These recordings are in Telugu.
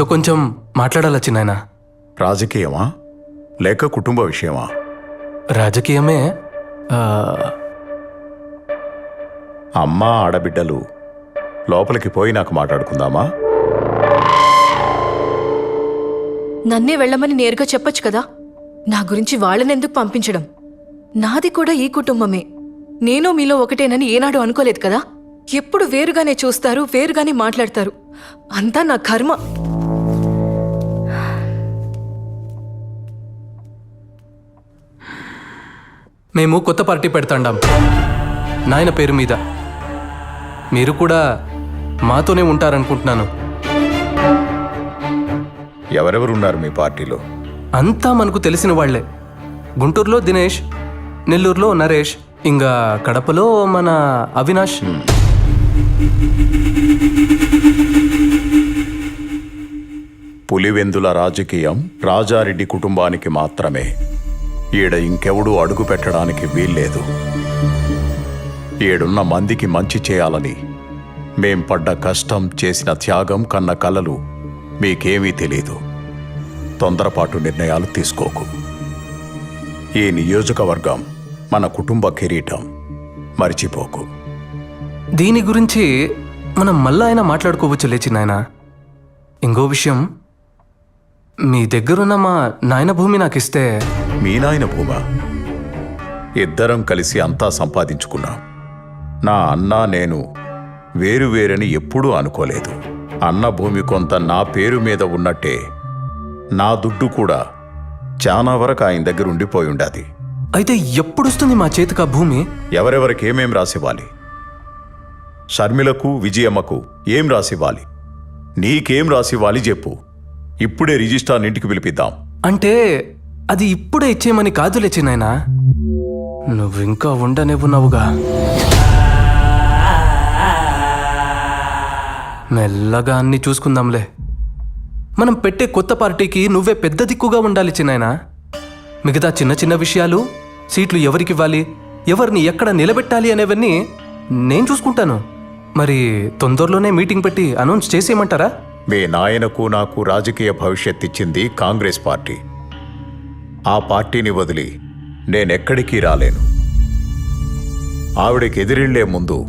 కొంచెం మాట్లాడాలా చిన్నాయన? రాజకీయమా? లేక కుటుంబ విషయమా? రాజకీయమే. ఆ, అమ్మ ఆడబిడ్డలు లోపలికి పోయి నాకు మాట్లాడుకుందామా? నన్నే వెళ్ళమని నేరుగా చెప్పొచ్చు కదా? నా గురించి వాళ్ళనెందుకు పంపించడం? నాది కూడా ఈ కుటుంబమే. నేను మీలో ఒకటేనని ఏనాడు అనుకోలేదు కదా? ఎప్పుడు వేరుగానే చూస్తారు వేరుగానే మాట్లాడతారు. అంతా నా కర్మ. మేము కొత్త పార్టీ పెడతాండాం. నాయన పేరు మీద. మీరు కూడా మాతోనే ఉంటారనుకుంటున్నాను. ఎవరెవరున్నారు మీ పార్టీలో? అంతా మనకు తెలిసిన వాళ్ళే గుంటూరులో దినేష్ నెల్లూరులో నరేష్ ఇంకా కడపలో మన అవినాష్. పులివెందుల రాజకీయం రాజారెడ్డి కుటుంబానికి మాత్రమే. ఈడ ఇంకెవడూ అడుగు పెట్టడానికి వీల్లేదు. ఈడున్న మందికి మంచి చేయాలని మేం పడ్డ కష్టం చేసిన త్యాగం కన్న కలలు మీకేమీ తెలీదు. తొందరపాటు నిర్ణయాలు తీసుకోకు. ఈ నియోజకవర్గం మన కుటుంబ కిరీటం. మరిచిపోకు. దీని గురించి మనం మళ్ళా అయినా మాట్లాడుకోవచ్చు లేచి నాయన ఇంకో విషయం మీ దగ్గరున్న మా నాయన భూమి నాకు ఇస్తే మీ నాయన భూమ? ఇద్దరం కలిసి అంతా సంపాదించుకున్నాం. నా అన్న నేను వేరు వేరని ఎప్పుడూ అనుకోలేదు. అన్న భూమి కొంత నా పేరు మీద ఉన్నట్టే నా దుడ్డు కూడా చాలా వరకు ఆయన దగ్గర ఉండిపోయి ఉండాది. అయితే ఎప్పుడొస్తుంది మా చేతికి ఆ భూమి? ఎవరెవరికి ఏమేం రాసివ్వాలి? షర్మిలకు విజయమ్మకు ఏం రాసివ్వాలి? నీకేం రాసివ్వాలి చెప్పు. ఇప్పుడే రిజిస్ట్రార్ ఇంటికి పిలిపిద్దాం. అంటే అది ఇప్పుడే ఇచ్చేయమని కాదు లేచి నాయనా? నువ్వింకా ఉండనివ్వున్నావుగా మెల్లగా అన్ని చూసుకుందాంలే. మనం పెట్టే కొత్త పార్టీకి నువ్వే పెద్ద దిక్కుగా ఉండాలి చిన్నాయనా మిగతా చిన్న చిన్న విషయాలు సీట్లు ఎవరికివ్వాలి ఎవరిని ఎక్కడ నిలబెట్టాలి అనేవన్నీ నేను చూసుకుంటాను. మరి తొందరలోనే మీటింగ్ పెట్టి అనౌన్స్ చేసేయమంటారా? మీ నాయనకు నాకు రాజకీయ భవిష్యత్ ఇచ్చింది కాంగ్రెస్ పార్టీ. ఆ పార్టీని వదిలి నేనెక్కడికి రాలేను. ఆవిడకి ఎదిరిళ్ళే ముందు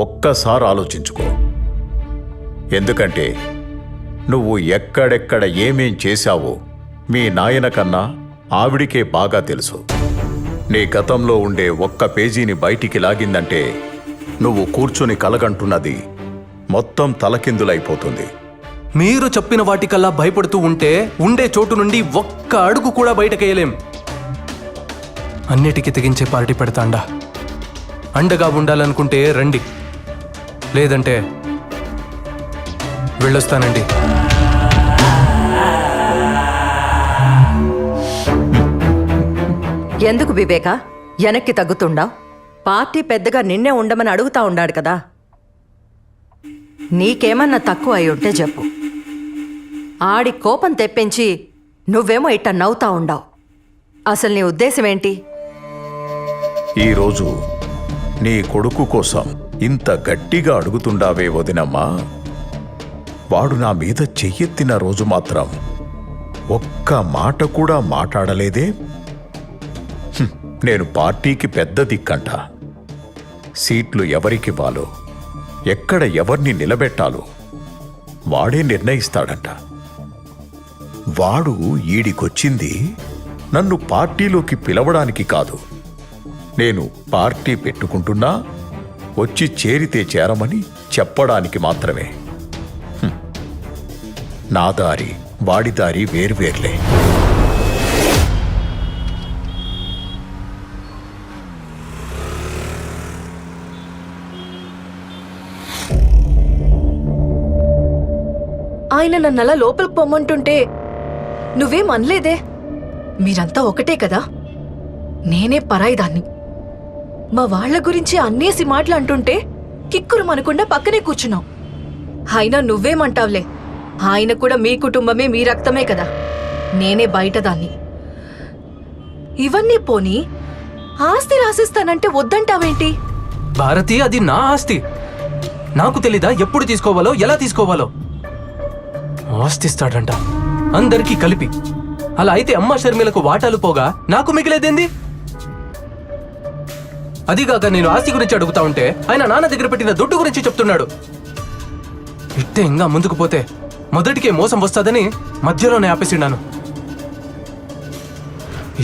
ఒక్కసారి ఆలోచించుకో. ఎందుకంటే నువ్వు ఎక్కడెక్కడ ఏమేం చేశావో మీ నాయన కన్నా ఆవిడికే బాగా తెలుసు. నీ గతంలో ఉండే ఒక్క పేజీని బయటికి లాగిందంటే నువ్వు కూర్చుని కలగంటున్నది మొత్తం తలకిందులైపోతుంది. మీరు చెప్పిన వాటికల్లా భయపడుతూ ఉంటే ఉండే చోటు నుండి ఒక్క అడుగు కూడా బయటకేయలేం. అన్నిటికీ తెగించే పార్టీ పెడతాండా. అండగా ఉండాలనుకుంటే రండి. లేదంటే వెళ్ళొస్తానండి. ఎందుకు వివేక? వెనక్కి తగ్గుతుండా? పార్టీ పెద్దగా నిన్నే ఉండమని అడుగుతా ఉండాడు కదా. నీకేమన్నా తక్కువ అయి ఉంటే చెప్పు. ఆడి కోపం తెప్పించి నువ్వేమో ఇట్ట నవ్వుతా ఉండావు. అసలు నీ ఉద్దేశం ఏంటి ఈరోజు నీ కొడుకు కోసం ఇంత గట్టిగా అడుగుతుండావే వదినమ్మా. వాడు నా మీద చెయ్యెత్తిన రోజు మాత్రం ఒక్క మాట కూడా మాట్లాడలేదే. నేను పార్టీకి పెద్ద దిక్కంట. సీట్లు ఎవరికివ్వాలో ఎక్కడ ఎవరిని నిలబెట్టాలో వాడే నిర్ణయిస్తాడంట. వాడు ఈడికొచ్చింది నన్ను పార్టీలోకి పిలవడానికి కాదు. నేను పార్టీ పెట్టుకుంటున్నా వచ్చి చేరితే చేరమని చెప్పడానికి మాత్రమే. నా దారి వాడి దారి వేర్వేర్లే ఆయన నన్నలా లోపలికి పొమ్మంటుంటే నువ్వేం అనలేదే? మీరంతా ఒకటే కదా? నేనే పరాయిదాన్ని. మా వాళ్ళ గురించి అన్నేసి మాటలు అంటుంటే కిక్కురు మనకుండా పక్కనే కూర్చున్నావు అయినా నువ్వేమంటావులే? ఆయన కూడా మీ కుటుంబమే మీ రక్తమే కదా? నేనే బయటదాన్ని. ఇవన్నీ పోనీ ఆస్తి రాసిస్తానంటే వద్దంటావేంటి? భారతి అది నా ఆస్తి. నాకు తెలీదా ఎప్పుడు తీసుకోవాలో ఎలా తీసుకోవాలో? ఆస్తిస్తాడంట. అందరికీ కలిపి. అలా అయితే అమ్మ షర్మిలకు వాటాలు పోగా నాకు మిగిలేదేంది? అదిగాక నేను ఆస్తి గురించి అడుగుతా ఉంటే ఆయన నాన్న దగ్గర పెట్టిన దుడ్డు గురించి చెప్తున్నాడు. ఇట్టే ఇంకా ముందుకు పోతే మొదటికే మోసం వస్తుందని మధ్యలోనే ఆపేసిన్నాను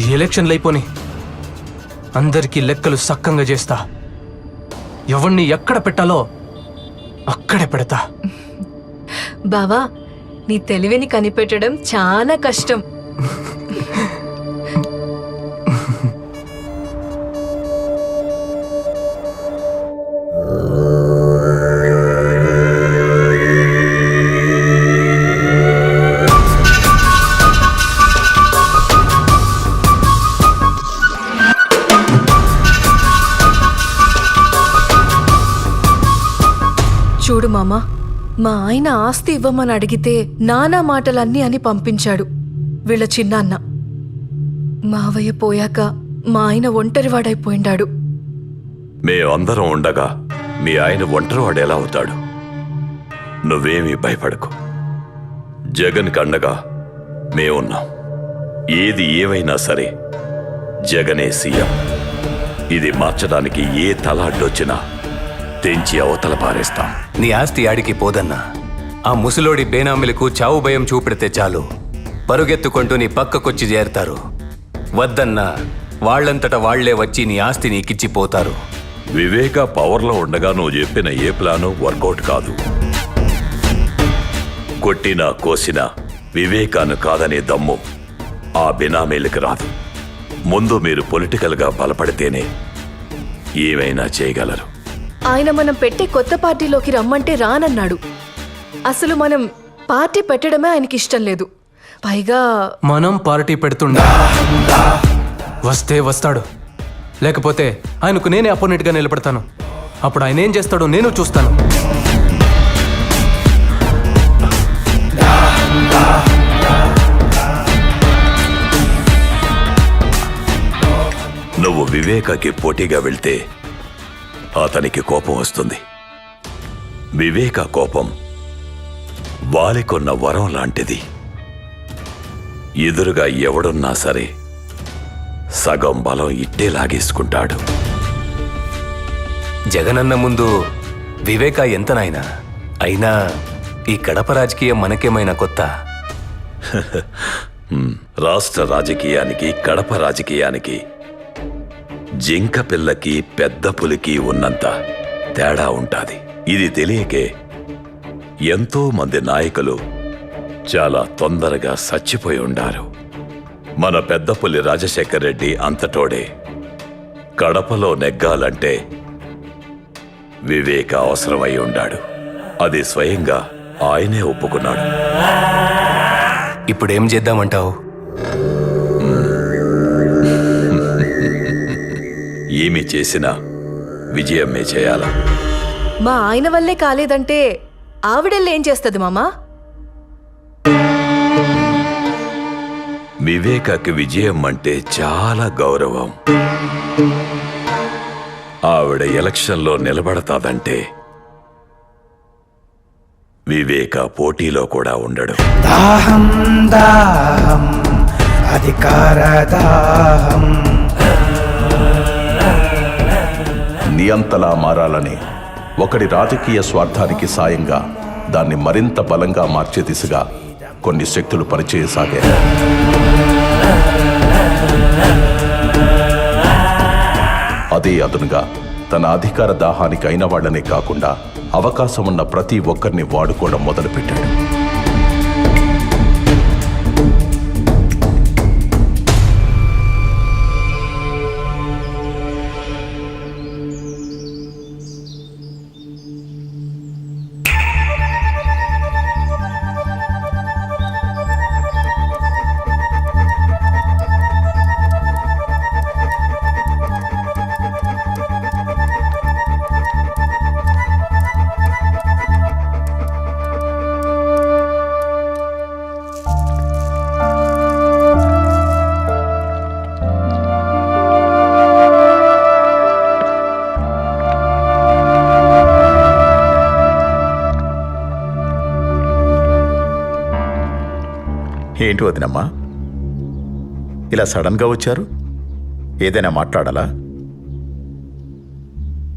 ఈ ఎలక్షన్లు అయిపోని అందరికీ లెక్కలు సక్కంగా చేస్తా. ఎవణ్ణి ఎక్కడ పెట్టాలో అక్కడే పెడతా. బావా నీ తెలివిని కనిపెట్టడం చాలా కష్టం. ఇవ్వమని అడిగితే నానా మాటలన్నీ అని పంపించాడు వీళ్ళ చిన్నాన్న. మావయ్య పోయాక మా ఆయన ఒంటరివాడైపోయిండాడు. మేమందరం ఉండగా మీ ఆయన ఒంటరివాడు ఎలా అవుతాడు. నువ్వేమీ భయపడకు. జగన్ కండగా మేమున్నాం. ఏది ఏమైనా సరే జగనే సీఎం. ఇది మార్చడానికి ఏ తల అడ్డొచ్చినా తెంచి అవతల పారేస్తాం. నీ ఆస్తి ఆడికి పోదన్నా. ఆ ముసలోడి బేనామిలకు చావు భయం చూపెడితే చాలు. పరుగెత్తుకుంటూ నీ పక్కకొచ్చి చేరతారు. వద్దన్నా వాళ్ళంతట వాళ్ళే వచ్చి నీ ఆస్తి నీకిచ్చిపోతారు. వివేక పవర్లో ఉండగా నువ్వు చెప్పిన ఏ ప్లాను వర్కౌట్ కాదు. కొట్టినా కోసినా వివేకాను కాదనే దమ్ము ఆ బినామీలకు రాదు. ముందు మీరు పొలిటికల్గా బలపడితేనే ఏమైనా చేయగలరు. ఆయన మనం పెట్టే కొత్త పార్టీలోకి రమ్మంటే రానన్నాడు. అసలు మనం పార్టీ పెట్టడమే ఆయనకి ఇష్టం లేదు. పైగా మనం పార్టీ పెడుతుండే? వస్తే వస్తాడు. లేకపోతే ఆయనకు నేనే అపోనెంట్గా నిలబడతాను. అప్పుడు ఆయన ఏం చేస్తాడో నేను చూస్తాను. నువ్వు వివేకకి పోటీగా వెళ్తే అతనికి కోపం వస్తుంది. వివేక కోపం వాలికొన్న వరం లాంటిది. ఎదురుగా ఎవడున్నా సరే సగం బలం ఇట్టే లాగేసుకుంటాడు. జగనన్న ముందు వివేక ఎంత నాయనా? అయినా ఈ కడప రాజకీయం మనకేమైనా కొత్త? రాష్ట్ర రాజకీయానికి కడప రాజకీయానికి జింక పిల్లకి పెద్ద పులికి ఉన్నంత తేడా ఉంటాది. ఇది తెలియకే ఎంతో మంది నాయకులు చాలా తొందరగా చచ్చిపోయి ఉండారు. మన పెద్ద పులి రాజశేఖర్ రెడ్డి అంతటోడే కడపలో నెగ్గాలంటే వివేక అవసరమై ఉండాడు. అది స్వయంగా ఆయనే ఒప్పుకున్నాడు. ఇప్పుడేం చేద్దామంటావు? ఏమి చేసినా విజయమే చేయాలా. మా ఆయన వల్లే కాలేదంటే ఆవిడెళ్ళి ఏం చేస్తుంది మామా? వివేకకి విజయం అంటే చాలా గౌరవం. ఆవిడ ఎలక్షన్లో నిలబడతాదంటే వివేక పోటీలో కూడా ఉండడు. దాహం దాహం అధికారదాహం నియంతలా మారాలని ఒకడి రాజకీయ స్వార్థానికి సాయంగా దాన్ని మరింత బలంగా మార్చే దిశగా కొన్ని శక్తులు పనిచేయసాగాయి అదే అదునుగా తన అధికార దాహానికి అయిన వాళ్ళనే కాకుండా అవకాశం ఉన్న ప్రతి ఒక్కరిని వాడుకోవడం మొదలుపెట్టాడు. ఏంటి వదినమ్మా? ఇలా సడన్గా వచ్చారు? ఏదైనా మాట్లాడాలా?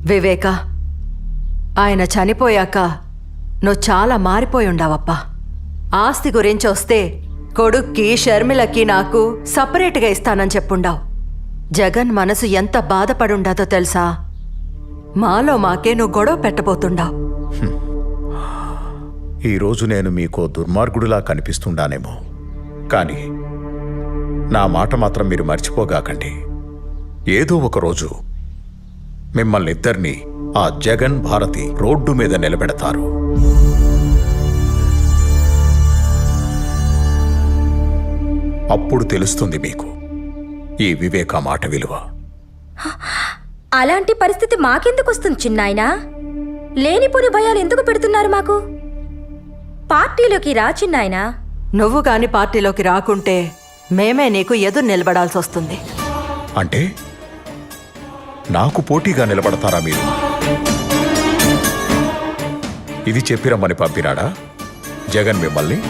వివేక ఆయన చనిపోయాక నువ్వు చాలా మారిపోయి ఉండావప్పా. ఆస్తి గురించి వస్తే కొడుక్కి షర్మిలకి నాకు సపరేట్గా ఇస్తానని చెప్పుండావు. జగన్ మనసు ఎంత బాధపడుండాదో తెలుసా? మాలో మాకే నువ్వు గొడవ పెట్టబోతుండావు. ఈరోజు నేను మీకు దుర్మార్గుడిలా కనిపిస్తుండానేమో. కానీ నా మాట మాత్రం మీరు మర్చిపోగాకండి. ఏదో ఒకరోజు మిమ్మల్ని ఇద్దరిని ఆ జగన్ భారతి రోడ్డు మీద నిలబెడతారు. అప్పుడు తెలుస్తుంది మీకు ఈ వివేక మాట విలువ. అలాంటి పరిస్థితి మాకెందుకు వస్తుంది చిన్నాయనా? లేనిపోని భయాలు ఎందుకు పెడుతున్నారు మాకు? పార్టీలోకి రా చిన్నాయనా. నువ్వు గాని పార్టీలోకి రాకుంటే మేమే నీకు ఎదురు నిలబడాల్సి వస్తుంది. అంటే? నాకు పోటీగా నిలబడతారా మీరు? ఇది చెప్పిరమ్మని పంపినాడా? జగన్ మిమ్మల్ని?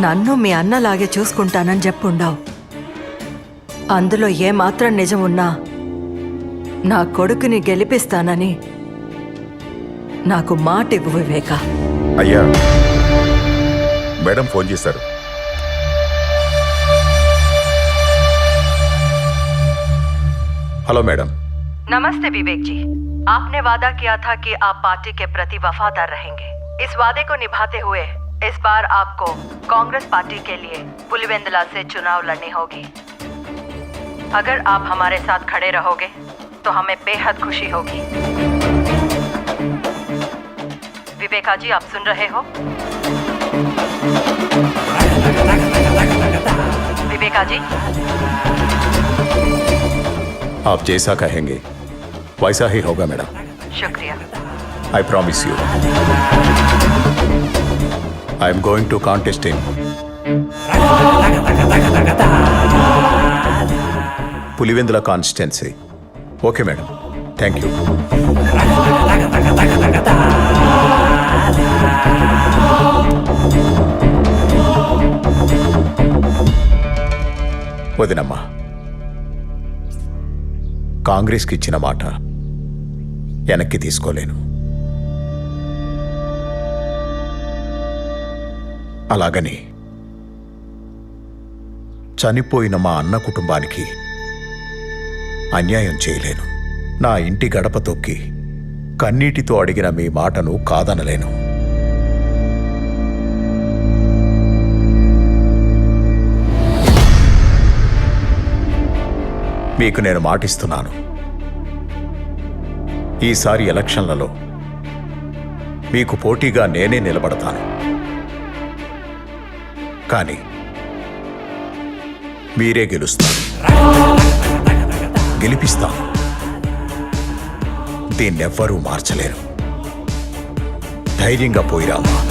నన్ను మీ అన్నలాగే చూసుకుంటానని చెప్పుండావు. అందులో ఏమాత్రం నిజం ఉన్నా నా కొడుకుని గెలిపిస్తానని నాకు మాట ఇవ్వు వివేక. అయ్యా. మేడం ఫోన్ చేశారు హలో మేడం नमस्ते विवेक जी आपने वादा किया था कि आप पार्टी के प्रति वफादार रहेंगे इस वादे को निभाते हुए इस बार आपको कांग्रेस पार्टी के लिए पुलिवेंदला से चुनाव लड़नी होगी अगर आप हमारे साथ खड़े रहोगे तो हमें बेहद खुशी होगी विवेका जी आप सुन रहे हो विवेका जी आप जैसा कहेंगे वैसा ही होगा मैडम शुक्रिया I promise you. I am going to contest in Pulivendula constituency okay madam thank you వదినమ్మా. కాంగ్రెస్కి ఇచ్చిన మాట వెనక్కి తీసుకోలేను. అలాగని చనిపోయిన మా అన్న కుటుంబానికి అన్యాయం చేయలేను. నా ఇంటి గడప తొక్కి కన్నీటితో అడిగిన మీ మాటను కాదనలేను. మీకు నేను మాటిస్తున్నాను. ఈసారి ఎలక్షన్లలో మీకు పోటీగా నేనే నిలబడతాను. కానీ మీరే గెలుస్తారు. గెలిపిస్తాను. దీన్నెవ్వరూ మార్చలేరు. ధైర్యంగా పోయిరామా?